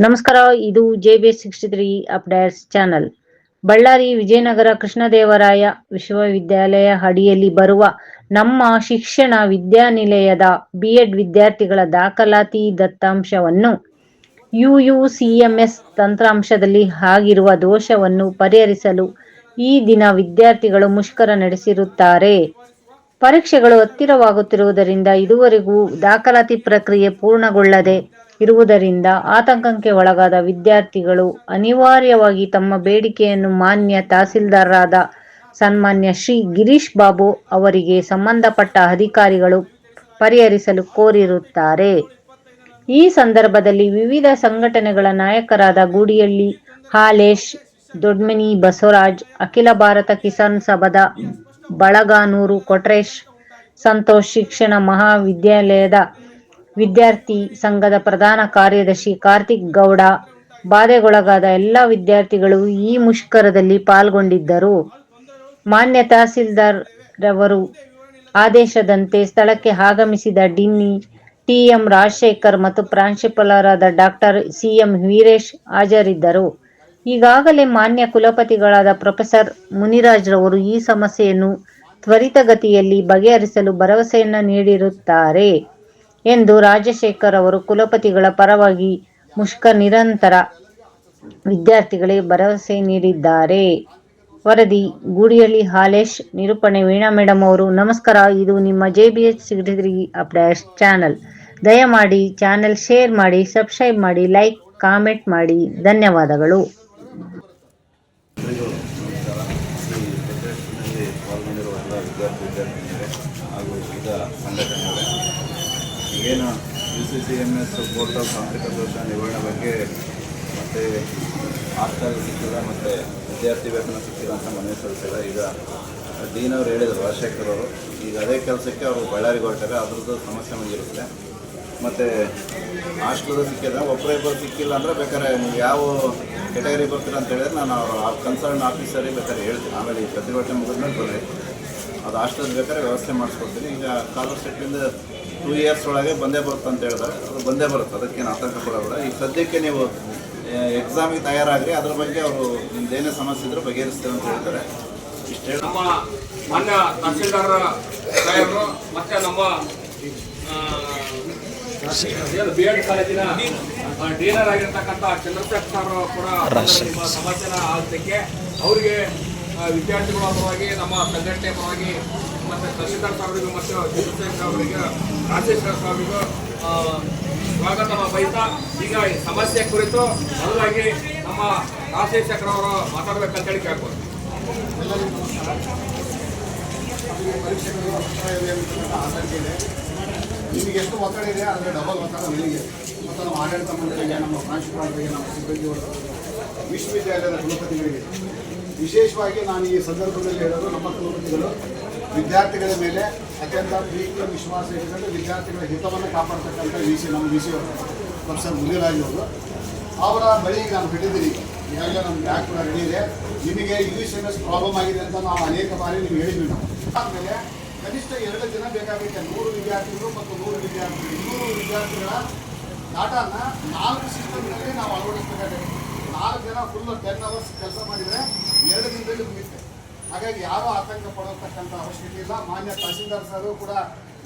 ನಮಸ್ಕಾರ, ಇದು J B sixty three updates channel Ballari Vijayanagara Krishnadevaraya ವಿಶ್ವವಿದ್ಯಾಲಯ ಅಡಿಯಲ್ಲಿ ಬರುವ ನಮ್ಮ ಶಿಕ್ಷಣ ವಿದ್ಯಾನಿಲಯದ ಬಿಎಡ್ ವಿದ್ಯಾರ್ಥಿಗಳ ದಾಖಲಾತಿ ದತ್ತಾಂಶವನ್ನು ಯುಯುಸಿಎಂಎಸ್ ತಂತ್ರಾಂಶದಲ್ಲಿ ಆಗಿರುವ ದೋಷವನ್ನು ಪರಿಹರಿಸಲು ಈ ದಿನ ವಿದ್ಯಾರ್ಥಿಗಳು ಮುಷ್ಕರ ನಡೆಸಿರುತ್ತಾರೆ. ಪರೀಕ್ಷೆಗಳು ಹತ್ತಿರವಾಗುತ್ತಿರುವುದರಿಂದ ಇದುವರೆಗೂ ದಾಖಲಾತಿ ಪ್ರಕ್ರಿಯೆ ಪೂರ್ಣಗೊಳ್ಳದೆ ಇರುವುದರಿಂದ ಆತಂಕಕ್ಕೆ ಒಳಗಾದ ವಿದ್ಯಾರ್ಥಿಗಳು ಅನಿವಾರ್ಯವಾಗಿ ತಮ್ಮ ಬೇಡಿಕೆಯನ್ನು ಮಾನ್ಯ ತಹಸೀಲ್ದಾರರಾದ ಸನ್ಮಾನ್ಯ ಶ್ರೀ ಗಿರೀಶ್ ಬಾಬು ಅವರಿಗೆ ಸಂಬಂಧಪಟ್ಟ ಅಧಿಕಾರಿಗಳು ಪರಿಹರಿಸಲು ಕೋರಿರುತ್ತಾರೆ. ಈ ಸಂದರ್ಭದಲ್ಲಿ ವಿವಿಧ ಸಂಘಟನೆಗಳ ನಾಯಕರಾದ ಗೂಡಿಹಳ್ಳಿ, ಹಾಲೇಶ್, ದೊಡ್ಮನಿ, ಬಸವರಾಜ್, ಅಖಿಲ ಭಾರತ ಕಿಸಾನ್ ಸಭಾದ ಬಳಗಾನೂರು ಕೊಟ್ರೇಶ್, ಸಂತೋಷ್ ಶಿಕ್ಷಣ ಮಹಾವಿದ್ಯಾಲಯದ ವಿದ್ಯಾರ್ಥಿ ಸಂಘದ ಪ್ರಧಾನ ಕಾರ್ಯದರ್ಶಿ ಕಾರ್ತಿಕ್ ಗೌಡ ಬಾಧೆಗೊಳಗಾದ ಎಲ್ಲ ವಿದ್ಯಾರ್ಥಿಗಳು ಈ ಮುಷ್ಕರದಲ್ಲಿ ಪಾಲ್ಗೊಂಡಿದ್ದರು. ಮಾನ್ಯ ತಹಸೀಲ್ದಾರ್ ರವರು ಆದೇಶದಂತೆ ಸ್ಥಳಕ್ಕೆ ಆಗಮಿಸಿದ ಡಿನ್ನಿ, ಟಿಎಂ ರಾಜಶೇಖರ್ ಮತ್ತು ಪ್ರಾಂಶುಪಾಲರಾದ ಡಾಕ್ಟರ್ ಸಿಎಂ ವೀರೇಶ್ ಹಾಜರಿದ್ದರು. ಈಗಾಗಲೇ ಮಾನ್ಯ ಕುಲಪತಿಗಳಾದ ಪ್ರೊಫೆಸರ್ ಮುನಿರಾಜ್ ರವರು ಈ ಸಮಸ್ಯೆಯನ್ನು ತ್ವರಿತಗತಿಯಲ್ಲಿ ಬಗೆಹರಿಸಲು ಭರವಸೆಯನ್ನು ನೀಡಿರುತ್ತಾರೆ. ಎಂದು ರಾಜಶೇಖರ್ ಅವರು ಕುಲಪತಿಗಳ ಪರವಾಗಿ ಮುಷ್ಕ ನಿರಂತರ ವಿದ್ಯಾರ್ಥಿಗಳಿಗೆ ಭರವಸೆ ನೀಡಿದ್ದಾರೆ. ವರದಿ, ಗೂಡಿಹಳ್ಳಿ ಹಾಲೇಶ್, ನಿರೂಪಣೆ ವೀಣಾ ಮೇಡಮ್ ಅವರು, ನಮಸ್ಕಾರ, ಇದು ನಿಮ್ಮ ಜೆ ಬಿ ಎಚ್ ಸಿಗ್ರಿ ಅಪ್ಡೇಟ್ಸ್ ಚಾನಲ್. ದಯಮಾಡಿ ಚಾನೆಲ್ ಶೇರ್ ಮಾಡಿ, ಸಬ್ಸ್ಕ್ರೈಬ್ ಮಾಡಿ, ಲೈಕ್, ಕಾಮೆಂಟ್ ಮಾಡಿ. ಧನ್ಯವಾದಗಳು. ಏನು U C C M S portal ತಾಂತ್ರಿಕ ದೋಷ ನಿವಾರಣೆ ಬಗ್ಗೆ ಮತ್ತು ಹಾಸ್ಟೆಲ್ ಸಿಕ್ಕಿಲ್ಲ ಮತ್ತು ವಿದ್ಯಾರ್ಥಿ ವೇತನ ಸಿಕ್ಕಿಲ್ಲ ಅಂತ ಮನವಿ ಸಲ್ಲಿಸಿಲ್ಲ. ಈಗ ಡೀನ್ ಅವರು ಹೇಳಿದರು, ರಾಜಶೇಖರ್ ಅವರು. ಈಗ ಅದೇ ಕೆಲಸಕ್ಕೆ ಅವರು ಬಳ್ಳಾರಿಗೆ ಹೊರಟಾರೆ, ಅದ್ರದ್ದು ಸಮಸ್ಯೆ ಮುಗಿರುತ್ತೆ. ಮತ್ತು ಹಾಸ್ಟೆಲ್ದು ಸಿಕ್ಕಿದ್ರೆ ಒಬ್ಬರೇ ಇಬ್ಬರು ಸಿಕ್ಕಿಲ್ಲ ಅಂದರೆ ಬೇಕಾದ್ರೆ ನೀವು ಯಾವ ಕೆಟಗರಿ ಬರ್ತೀರ ಅಂತ ಹೇಳಿದ್ರೆ ನಾನು ಆ ಕನ್ಸರ್ನ್ ಆಫೀಸರಿಗೆ ಬೇಕಾದ್ರೆ ಹೇಳ್ತೀನಿ. ಆಮೇಲೆ ಈ ಪ್ರತಿಭಟನೆ ಮುಗಿದ್ಮೇಲೆ ಬರ್ರಿ ಅದು ಹಾಸ್ಟೆಲ್ ಬೇಕಾದ್ರೆ ವ್ಯವಸ್ಥೆ ಮಾಡಿಸ್ಕೊಡ್ತೀನಿ. ಈಗ ಕಾಲರ್ ಸೆಟ್ಲಿಂದ ಟೂ ಇಯರ್ಸ್ ಒಳಗೆ ಬಂದೇ ಬರುತ್ತೆ ಅಂತ ಹೇಳಿದ್ರೆ ಅದು ಬಂದೇ ಬರುತ್ತೆ. ಅದಕ್ಕೇನು ಆತಂಕ ಪಡಬೇಡ. ಈಗ ಸದ್ಯಕ್ಕೆ ನೀವು ಎಕ್ಸಾಮಿಗೆ ತಯಾರಾಗ್ರಿ. ಅದ್ರ ಬಗ್ಗೆ ಅವರು ನಿಮ್ದು ಏನೇ ಸಮಸ್ಯೆ ಇದ್ರೂ ಬಗೆಹರಿಸ್ತೇವೆ ಅಂತ ಹೇಳ್ತಾರೆ. ಇಷ್ಟೇ ನಮ್ಮ ಮಾನ್ಯ ತಹಸೀಲ್ದಾರ್ ಸಾಹೇಬರು ಮತ್ತೆ ನಮ್ಮ ಬಿ ಎಡ್ ಕಾಲೇಜಿನ ಡೀಲರ್ ಡೀನರ್ ಆಗಿರ್ತಕ್ಕಂಥ ಚಂದ್ರಶೇಖರ್ ಸರ್ ಕೂಡ ಸಮಸ್ಯೆ ಸಮಸ್ಯೆನ ಆಲಿಸಲಿಕ್ಕೆ ಅವರಿಗೆ ವಿದ್ಯಾರ್ಥಿಗಳ ಪರವಾಗಿ ನಮ್ಮ ಸಂಘಟನೆ ಪರವಾಗಿ ಮತ್ತು ತಹಸೀಲ್ದಾರ್ ಸಾಹೇಬರಿಗೂ ಮತ್ತು ಜಿಸೇಖರ್ ಅವರಿಗೆ ಸ್ವಾಮಿಗೂ ಆ, ಸ್ವಾಗತ ಬಯಸ್ತಾ ಈಗ ಈ ಸಮಸ್ಯೆ ಕುರಿತು ಮೊದಲಾಗಿ ನಮ್ಮ ರಾಜಶೇಖರ್ ಅವರು ಮಾತಾಡ್ಬೇಕಂತೇಳಿ ಕೇಳ್ಬೋದು ಇದೆ ನಿಮಗೆ ಎಷ್ಟು ಒತ್ತಡ ಇದೆ ಅದರ ಡಬಲ್ ಒತ್ತಡ ನನಗೆ ಮತ್ತು ನಮ್ಮ ಆಡಳಿತ ಮಂಡಳಿಗೆ ನಮ್ಮ ಪ್ರಾಂಶುಪಾಲರಿಗೆ ನಮ್ಮ ಸಿಬ್ಬಂದಿಯವರು ವಿಶ್ವವಿದ್ಯಾಲಯದ ಕುಲಪತಿಗಳಿಗೆ. ವಿಶೇಷವಾಗಿ ನಾನು ಈ ಸಂದರ್ಭದಲ್ಲಿ ಹೇಳೋದು ನಮ್ಮ ಕುಲಪತಿಗಳು, ವಿದ್ಯಾರ್ಥಿಗಳ ಮೇಲೆ ಅತ್ಯಂತ ಪ್ರೀತಿಯ ವಿಶ್ವಾಸ ಇಟ್ಕೊಂಡು ವಿದ್ಯಾರ್ಥಿಗಳ ಹಿತವನ್ನು ಕಾಪಾಡ್ತಕ್ಕಂಥ ವಿ ಸಿ ನಮ್ಮ ವಿ ಸಿ ಅವರು, ಪ್ರೊಫೆಸರ್ ಮುನಿರಾಜ್ ಅವರು. ಅವರ ಬಳಿ ನಾನು ಬಿಟ್ಟಿದ್ದೀನಿ ಈಗಾಗಲೇ ನಮ್ಮ ಬ್ಯಾಗ್ ಕೂಡ ರೆಡಿ ಇದೆ. ನಿಮಗೆ U C M S problem ಆಗಿದೆ ಅಂತ ನಾವು ಅನೇಕ ಬಾರಿ ನೀವು ಹೇಳಿದ್ವಿ ನಾವು. ಆದಮೇಲೆ ಕನಿಷ್ಠ ಎರಡು ದಿನ ಬೇಕಾಗುತ್ತೆ ನೂರು ವಿದ್ಯಾರ್ಥಿಗಳು ಮತ್ತು ನೂರು ವಿದ್ಯಾರ್ಥಿಗಳು. ಇನ್ನೂರು ವಿದ್ಯಾರ್ಥಿಗಳ ಡಾಟಾನ ನಾಲ್ಕು ಸಿಸ್ಟಮ್ನಲ್ಲಿ ನಾವು ಅಳವಡಿಸಬೇಕಾಗುತ್ತೆ. ನಾಲ್ಕು ಜನ ಫುಲ್ ಟೆನ್ ಅವರ್ಸ್ ಕೆಲಸ ಮಾಡಿದರೆ ಹಾಗಾಗಿ ಯಾರೂ ಆತಂಕ ಪಡೋತಕ್ಕಂಥ ಅವಶ್ಯಕತೆ ಇಲ್ಲ. ಮಾನ್ಯ ತಹಸೀಲ್ದಾರ್ ಸರ್ ಕೂಡ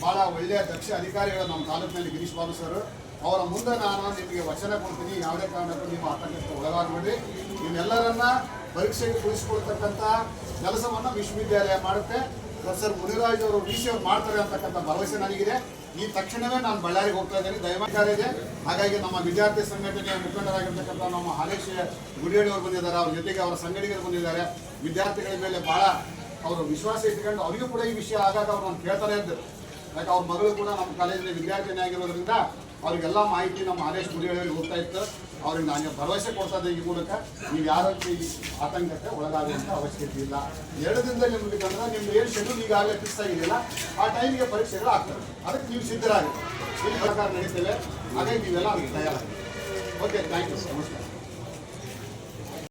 ಭಾಳ ಒಳ್ಳೆಯ ದಕ್ಷ ಅಧಿಕಾರಿಗಳು ನಮ್ಮ ತಾಲೂಕಿನಲ್ಲಿ ಗಿರೀಶ್ ಬಾಬು ಸರ್. ಅವರ ಮುಂದೆ ನಾನು ನಿಮಗೆ ವಚನ ಕೊಡ್ತೀನಿ. ಯಾವುದೇ ಕಾರಣಕ್ಕೂ ನೀವು ಆತಂಕಕ್ಕೆ ಒಳಗಾಗಬೇಡಿ. ನಿಮ್ಮೆಲ್ಲರನ್ನ ಪರೀಕ್ಷೆಗೆ ಕುಳಿಸ್ಕೊಳ್ತಕ್ಕಂಥ ಕೆಲಸವನ್ನು ವಿಶ್ವವಿದ್ಯಾಲಯ ಮಾಡುತ್ತೆ. ಪ್ರೊಫೆಸರ್ ಮುನಿರಾಜ್ ಅವರು ವಿ ಸಿ ಅವ್ರು ಮಾಡ್ತಾರೆ ಅಂತಕ್ಕಂಥ ಭರವಸೆ ನನಗಿದೆ. ಈ ತಕ್ಷಣವೇ ನಾನು ಬಳ್ಳಾರಿಗೆ ಹೋಗ್ತಾ ಇದ್ದೀನಿ. ದಯಮಾಡಿ ಇದೆ ಹಾಗಾಗಿ ನಮ್ಮ ವಿದ್ಯಾರ್ಥಿ ಸಂಘಟನೆಯ ಮುಖಂಡರಾಗಿರ್ತಕ್ಕಂಥ ನಮ್ಮ ಹಾಲೇಶ್ ಗುಡಿಯಡಿ ಅವರು ಬಂದಿದ್ದಾರೆ. ಅವ್ರ ಜೊತೆಗೆ ಅವರ ಸಂಘಟಕರು ಬಂದಿದ್ದಾರೆ. ವಿದ್ಯಾರ್ಥಿಗಳ ಮೇಲೆ ಭಾಳ ಅವರು ವಿಶ್ವಾಸ ಇಟ್ಕೊಂಡು ಅವರಿಗೂ ಕೂಡ ಈ ವಿಷಯ ಆಗಾಗ ಅವ್ರು ನಾನು ಕೇಳ್ತಾರೆ ಇದ್ದರು. ಯಾಕೆ ಅವ್ರ ಮಗಳು ಕೂಡ ನಮ್ಮ ಕಾಲೇಜಿನ ವಿದ್ಯಾರ್ಥಿನಿ ಆಗಿರೋದ್ರಿಂದ ಅವ್ರಿಗೆಲ್ಲ ಮಾಹಿತಿ ನಮ್ಮ ಆದೇಶ ಗುಡಿಗಳಿಗೆ ಹೋಗ್ತಾ ಇತ್ತು. ಅವ್ರಿಗೆ ನಾನು ಭರವಸೆ ಕೊಡ್ತಾ ಇದ್ದೆ ಈ ಮೂಲಕ. ನೀವು ಯಾರ ಆತಂಕಕ್ಕೆ ಒಳಗಾಗುವಂಥ ಅವಶ್ಯಕತೆ ಇಲ್ಲ. ಎರಡು ದಿನದಲ್ಲಿ ನಿಮ್ಗೆ ನಿಮ್ದು ಏನು ಶೆಡ್ಯೂಲ್ ಈಗಾಗಲೇ ಫಿಕ್ಸ್ ಆಗಿದೆಯಲ್ಲ, ಆ ಟೈಮಿಗೆ ಪರೀಕ್ಷೆಗಳು ಆಗ್ತವೆ. ಅದಕ್ಕೆ ನೀವು ಸಿದ್ಧರಾಗಿ. ಇಲ್ಲಿ ಪ್ರಕಾರ ನಡೀತೇವೆ. ಹಾಗಾಗಿ ನೀವೆಲ್ಲ ಅದಕ್ಕೆ ತಯಾರಾಗಿ ಓಕೆ ಥ್ಯಾಂಕ್ ಯು ನಮಸ್ಕಾರ.